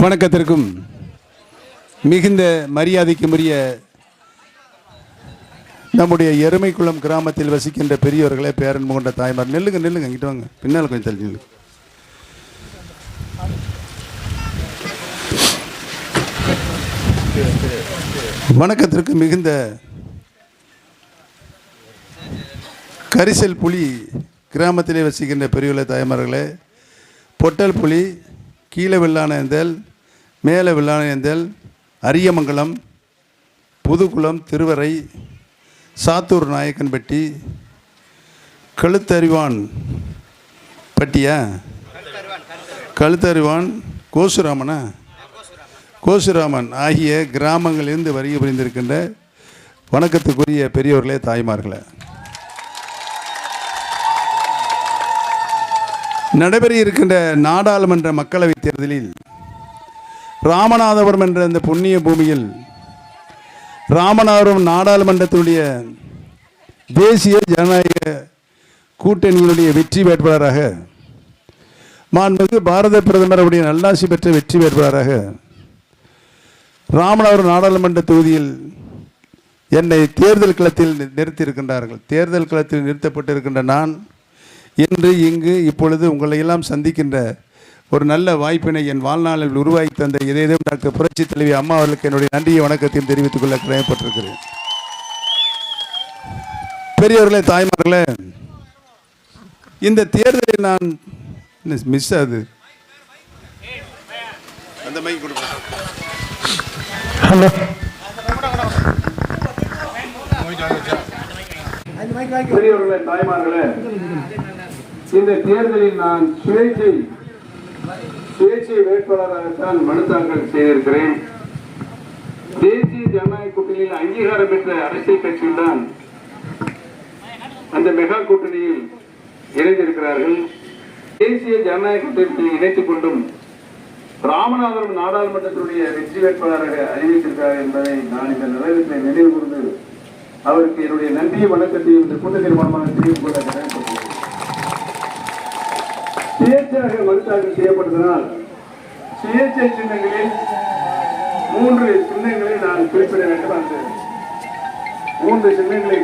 வணக்கத்திற்கும் மிகுந்த மரியாதைக்குரிய நம்முடைய எருமைக்குளம் கிராமத்தில் வசிக்கின்ற பெரியவர்களே பேரன்பு கொண்ட தாய்மார் நெல்லுங்க நெல்லுங்க இங்கிட்டு வாங்க. பின்னால் கொஞ்சம் தள்ளி நில்லுங்க. வணக்கத்திற்கு மிகுந்த கரிசல் புலி கிராமத்திலே வசிக்கின்ற பெரியவர்களே தாய்மார்களே பொட்டல் புலி கீழே வெள்ளானேந்தல் மேலே வெள்ளானேந்தல் அரியமங்கலம் புதுக்குளம் திருவரை சாத்தூர் நாயக்கன்பட்டி கழுத்தறிவான் பட்டியா? கழுத்தறிவான் கோசுராமனா? கோசுராமன் ஆகிய கிராமங்களிலிருந்து வருகை புரிந்திருக்கின்ற வணக்கத்துக்குரிய பெரியவர்களே தாய்மார்களே. நடைபெற இருக்கின்ற நாடாளுமன்ற மக்களவைத் தேர்தலில் ராமநாதபுரம் என்ற இந்த புண்ணிய பூமியில் ராமநாதபுரம் நாடாளுமன்றத்தினுடைய தேசிய ஜனநாயக கூட்டணியினுடைய வெற்றி வேட்பாளராக மாண்புமிகு பாரத பிரதமர் அவருடைய நல்லாசி பெற்ற வெற்றி வேட்பாளராக ராமநாதபுரம் நாடாளுமன்ற தொகுதியில் என்னை தேர்தல் களத்தில் நிறுத்தியிருக்கின்றார்கள். தேர்தல் களத்தில் நிறுத்தப்பட்டிருக்கின்ற நான் இன்று இங்கு இப்பொழுது உங்களை எல்லாம் சந்திக்கின்ற ஒரு நல்ல வாய்ப்பினை என் வாழ்நாளில் உருவாக்கி தந்த இதயம் டாக்டர் புரட்சி தலைவி அம்மா அவர்களுக்கு என்னுடைய நன்றியை வணக்கத்தையும் தெரிவித்துக் கொள்ள கடமைப்பட்டிருக்கிறேன் பெரியவர்களே தாய்மார்களே இந்த தேர்தலில் நான் மிஸ் ஆகுது அந்த மைக் கொடுப்பேன் பெரியவர்களே தாய்மார்களே இந்த தேர்தலில் நான் சுயேட்சை தேசிய வேட்பாளராகத்தான் மனு தாக்கல் செய்திருக்கிறேன் தேசிய ஜனநாயக கூட்டணியில் அங்கீகாரம் பெற்ற அரசியல் கட்சியில் தான் அந்த மெகா கூட்டணியில் இணைந்திருக்கிறார்கள் தேசிய ஜனநாயக கூட்டணியில் இணைத்துக் கொண்டும் ராமநாதபுரம் நாடாளுமன்றத்தினுடைய வெற்றி வேட்பாளராக அறிவித்திருக்கிறார் என்பதை நான் இந்த நிலையத்தில் நினைவு கூர்ந்து அவருக்கு என்னுடைய நன்றிய வணக்கத்தையும் இந்த கூட்ட தீர்மானமாக தெரிவித்துக் கொள்ள கடமைப்பட்டுள்ளேன். சுயேட்சையாக மறுத்தாக்கல் செய்யப்பட்டதனால் சுயேட்சை சின்னங்களில் மூன்று சின்னங்களை நான் குறிப்பிட வேண்டும் அந்த மூன்று சின்னங்களை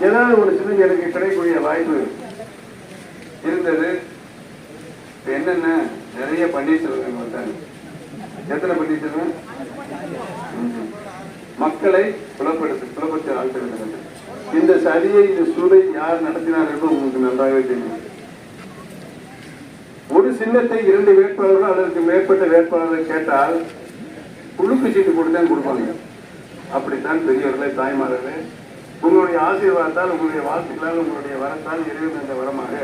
ஏதாவது ஒரு சின்னம் எனக்கு கிடைக்கக்கூடிய வாய்ப்பு இருந்தது. என்னென்ன? நிறைய பன்னீர்செல்வங்கள் வந்தாங்க. எத்தனை பன்னீர்செல்வம்? ம்ஹும். மக்களை புலப்படுத்த புலப்படுத்த வேண்டும் இந்த சதியை இந்த சூதை யார் நடத்தினார் உங்களுக்கு நன்றாகவே தெரியும். சின்னத்தை இரண்டு வேட்பாளர்கள் அதற்கு மேற்பட்ட வேட்பாளர்கள் கேட்டால் குழுக்கு சீட்டு போட்டு தான் கொடுப்பாங்க. அப்படித்தான் பெரியவர்களே தாய்மார்களே உங்களுடைய ஆசீர்வாதத்தால் உங்களுடைய வாழ்த்துக்களால் உங்களுடைய வரத்தால் இறைவன் என்ற வரமாக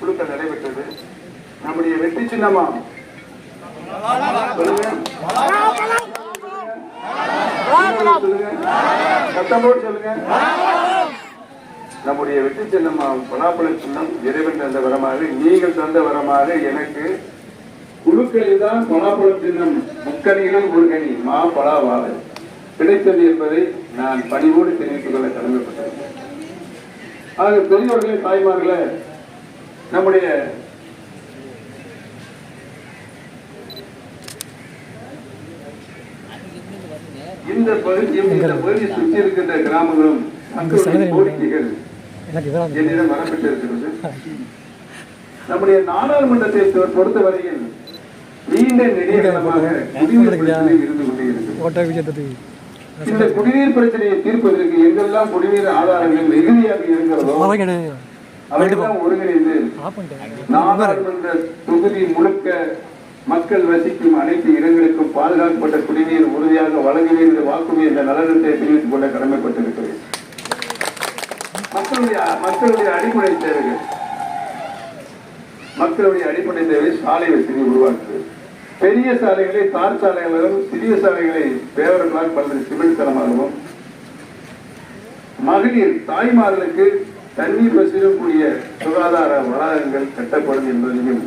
குழுக்கள் நடைபெற்றது. நம்முடைய வெற்றி சின்னமா? சொல்லுங்க. சத்தம் போட்டு சொல்லுங்க. நம்முடைய வெற்றி சின்னம் பலாப்பழ சின்னம் இறைவன் தந்த வரமாக நீங்கள் தந்த வரமாக எனக்கு குழுக்களில் தான் பலாப்பழ சின்னம் முக்கணிகளில் ஒரு கனி மா பலாவாக கிடைத்தது என்பதை நான் பணிவோடு தெரிவித்துக் கொள்ள கடமைப்பட்டிருக்கிறேன். ஆக பெரியவர்களே தாய்மார்களே நம்முடைய இந்த பகுதியும் இந்த பகுதியை சுற்றி இருக்கின்ற கிராமங்களும் கோரிக்கைகள் என்னிடம் வரப்பட்டிருக்கிறது நம்முடைய நாடாளுமன்றத்தை பொறுத்தவரையில் நீண்ட நெடியகாலமாக குடிநீர் பிரச்சனை இருந்து கொண்டே இருக்கிறது. ஓட்ட விஜயத்துக்கு இந்த குடிநீர் பிரச்சனையை தீர்ப்பதற்கு எங்கெல்லாம் குடிநீர் ஆதாரங்கள் மிகுதியாக இருக்கிறதோ அவையெல்லாம் ஒருங்கிணைந்து நாடாளுமன்ற தொகுதி முழுக்க மக்கள் வசிக்கும் அனைத்து இடங்களுக்கும் பாதுகாக்கப்பட்ட குடிநீர் உறுதியாக வழங்குவேன் என்று வாக்குறுதி என்ற நலனத்தை தெரிவித்துக் கொள்ள கடமைப்பட்டிருக்கிறேன். மக்களுடைய மக்களுடைய அடிப்படை தேவைகள். மக்களுடைய அடிப்படை தேவை சாலை வசதி உருவாக்குது பெரிய சாலைகளை தார் சாலைகளாகவும் சிறிய சாலைகளை பேவர்களால் பல்வேறு சிமெண்ட் தரமாகவும் மகளிர் தாய்மார்களுக்கு தண்ணீர் வசதிக்கூடிய சுகாதார வளாகங்கள் கட்டப்படும் என்பதையும்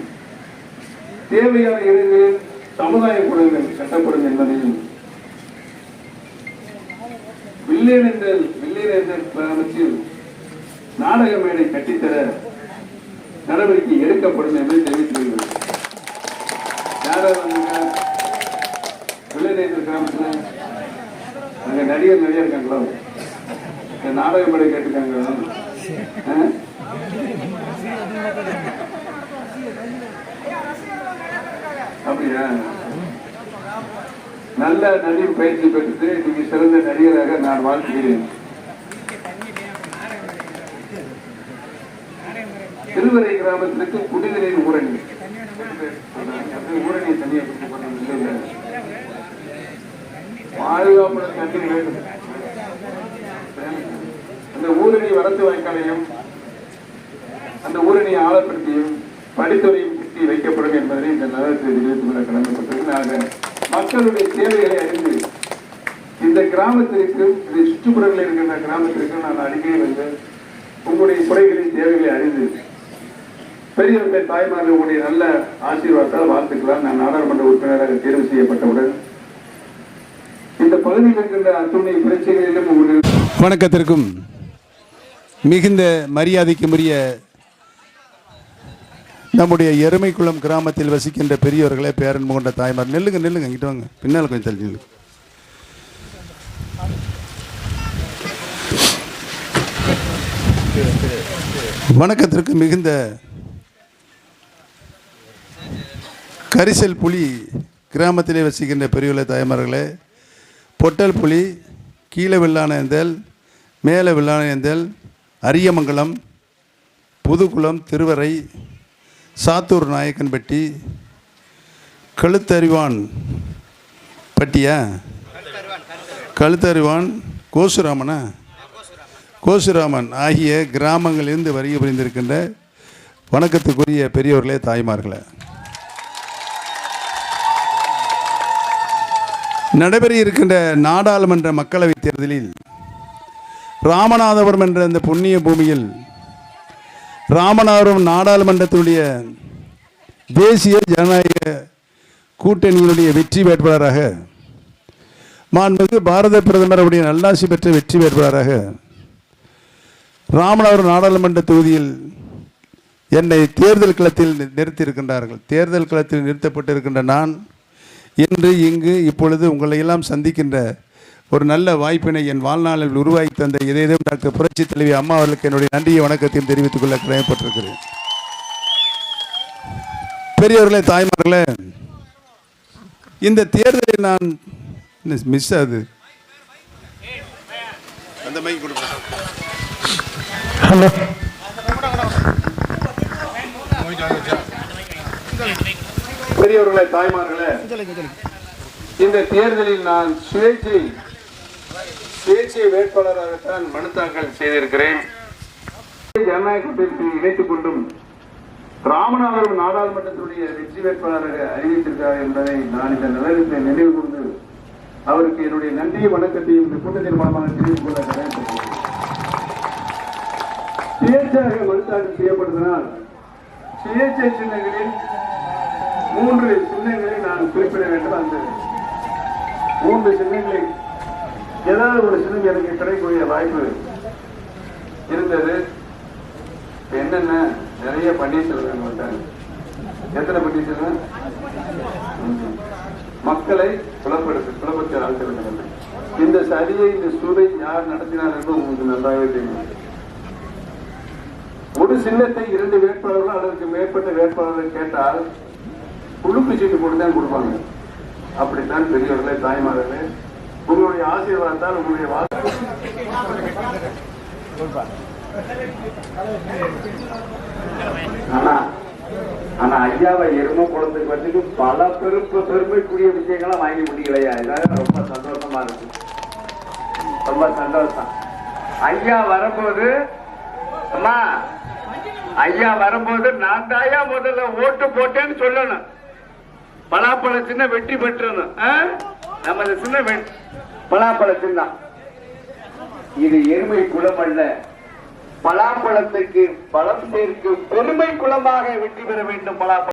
தேவையான இடங்களில் சமுதாய கூடங்கள் கட்டப்படும் என்பதையும் வில்லேனென்றல் வில்லேனென்றல் கிராமத்தில் நாடக மேடை கட்டித்தர நடவடிக்கை எடுக்கப்படும் என்று தெரிவித்துள்ளது யாராவது வந்தீங்க கிராமத்தில் அங்கே அங்க நடிகர் நிறைய இருக்காங்களோ நாடக மேடை படம் ஆ? அப்படியா? நல்ல நடிகர் பயிற்சி பெற்று நீங்க சிறந்த நடிகராக நான் வாழ்த்துகிறேன். திருவரை கிராமத்திற்கு குடிநீரின் ஊரணி. ஊரணியை ஊரணி தனியா பாதுகாப்புடன் தண்ணீர் வேண்டும் அந்த ஊரணி வரத்து வாய்க்காலையும் அந்த ஊரணி ஆழப்படுத்தியும் படித்துறையும் சுற்றி வைக்கப்படும் என்பதை இந்த நகரத்தில் தெரிவித்துக் நாங்கள் மக்களுடைய தேவைகளை அறிந்து இந்த கிராமத்திற்கு இந்த சுற்றுப்புறங்களில் இருக்கின்ற கிராமத்திற்கு நான் அடிக்கடி வந்து உங்களுடைய குறைகளின் தேவைகளை அறிந்து பெரியவர்கள் தாய்மார்களுடைய நல்ல ஆசீர்வாதத்தால் வாழ்த்துக்கலாம். நான் நாடாளுமன்ற உறுப்பினராக தேர்வு செய்யப்பட்டவுடன் இந்த பகுதியில் இருக்கின்ற அத்துணை பிரச்சனைகளிலும் வணக்கத்திற்கும் மிகுந்த மரியாதைக்குரிய நம்முடைய எருமைக்குளம் கிராமத்தில் வசிக்கின்ற பெரியவர்களே பேரன் கொண்ட தாய்மார் நெல்லுங்க நெல்லுங்க இங்கிட்ட வாங்க. பின்னால் கொஞ்சம் தள்ளி நெல்லு வணக்கத்திற்கு மிகுந்த கரிசல் புலி கிராமத்திலே வசிக்கின்ற பெரியவர்களே தாய்மார்களே பொட்டல் புலி கீழே வெள்ளானேந்தல் மேலே வெள்ளானேந்தல் அரியமங்கலம் புதுக்குளம் திருவரை சாத்தூர் நாயக்கன்பட்டி கழுத்தறிவான் பட்டியா? கழுத்தறிவான் கோசுராமனா? கோசுராமன் ஆகிய கிராமங்களிலிருந்து வருகை புரிந்திருக்கின்ற வணக்கத்துக்குரிய பெரியவர்களே தாய்மார்களே. நடைபெற இருக்கின்ற நாடாளுமன்ற மக்களவைத் தேர்தலில் ராமநாதபுரம் என்ற அந்த புண்ணிய பூமியில் ராமநாதபுரம் நாடாளுமன்றத்தினுடைய தேசிய ஜனநாயக கூட்டணியினுடைய வெற்றி வேட்பாளராக மாண்புமிகு பாரத பிரதமருடைய நல்லாசி பெற்ற வெற்றி வேட்பாளராக ராமநாதபுரம் நாடாளுமன்ற தொகுதியில் என்னை தேர்தல் களத்தில் நிறுத்தியிருக்கின்றார்கள். தேர்தல் களத்தில் நிறுத்தப்பட்டிருக்கின்ற நான் இன்று இங்கு இப்பொழுது உங்களை எல்லாம் சந்திக்கின்ற ஒரு நல்ல வாய்ப்பினை என் வாழ்நாளில் உருவாக்கி தந்த இதயம் டாக்டர் புரட்சி தலைவி அம்மா அவர்களுக்கு என்னுடைய நன்றியை வணக்கத்தையும் தெரிவித்துக் கொள்ள கடமைப்பட்டிருக்கிறேன் பெரியவர்களே தாய்மார்களே இந்த தேர்தலில் நான் மிஸ் ஆகுது அந்த மைக் கொடுப்பேன் ஹலோ. பெரியவர்களே தாய்மார்களே இந்த தேர்தலில் நான் சுயேட்சை சுயேட்சை வேட்பாளராகத்தான் மனு தாக்கல் செய்திருக்கிறேன் ஜனநாயக கூட்டத்தில் இணைத்துக் கொண்டும் ராமநாதபுரம் நாடாளுமன்றத்துடைய வெற்றி வேட்பாளராக அறிவித்திருக்கிறார் என்பதை நான் இந்த நிலையத்தை நினைவு கூர்ந்து அவருக்கு என்னுடைய நன்றியை வணக்கத்தையும் இந்த கூட்டத்தின் மூலமாக தெரிவித்துக் கொள்ள. சுயேட்சையாக மனு தாக்கல் செய்யப்படுவதனால் சுயேட்சை சின்னங்களில் மூன்று சின்னங்களை நான் குறிப்பிட வேண்டும் அந்த மூன்று சின்னங்களை ஏதாவது ஒரு சின்னம் எனக்கு கிடைக்கக்கூடிய வாய்ப்பு இருந்தது. என்னென்ன? நிறைய பன்னீர்செல்வம் வந்தாங்க எத்தனை பன்னீர்செல்வம்? மக்களை புலப்படுத்து புலப்படுத்த ஆழ்த்த இந்த சதியை இந்த சூதை யார் நடத்தினார் என்று உங்களுக்கு நன்றாகவே தெரியும். ஒரு சின்னத்தை இரண்டு வேட்பாளர்கள் அதற்கு மேற்பட்ட வேட்பாளர்கள் கேட்டால் குழுக்கு சீட்டு போட்டு தான் கொடுப்பாங்க. அப்படித்தான் பெரியவர்களே தாய்மார்களே உங்களுடைய ஆசீர்வாதத்தால் உங்களுடைய வாக்கு ஆனா ஆனா ஐயாவை எரும குளத்துக்கு வந்துட்டு பல பெருப்பு பெருமைக்குரிய விஷயங்கள்லாம் வாங்கி முடியலையா இதாக ரொம்ப சந்தோஷமா இருக்கு. ரொம்ப சந்தோஷம். ஐயா வரும்போது அம்மா ஐயா வரும்போது நான் தாயா முதல்ல ஓட்டு போட்டேன்னு சொல்லணும். பலாப்பழ சின்ன வெற்றி பெற்றணும் ஆ? நமது சின்ன பலாப்பழ சின்ன இது எருமை குளம் அல்ல பலாப்பழத்துக்கு பலம் சேர்க்கும் பெருமை குளமாக வெற்றி பெற வேண்டும் பலாப்பழம்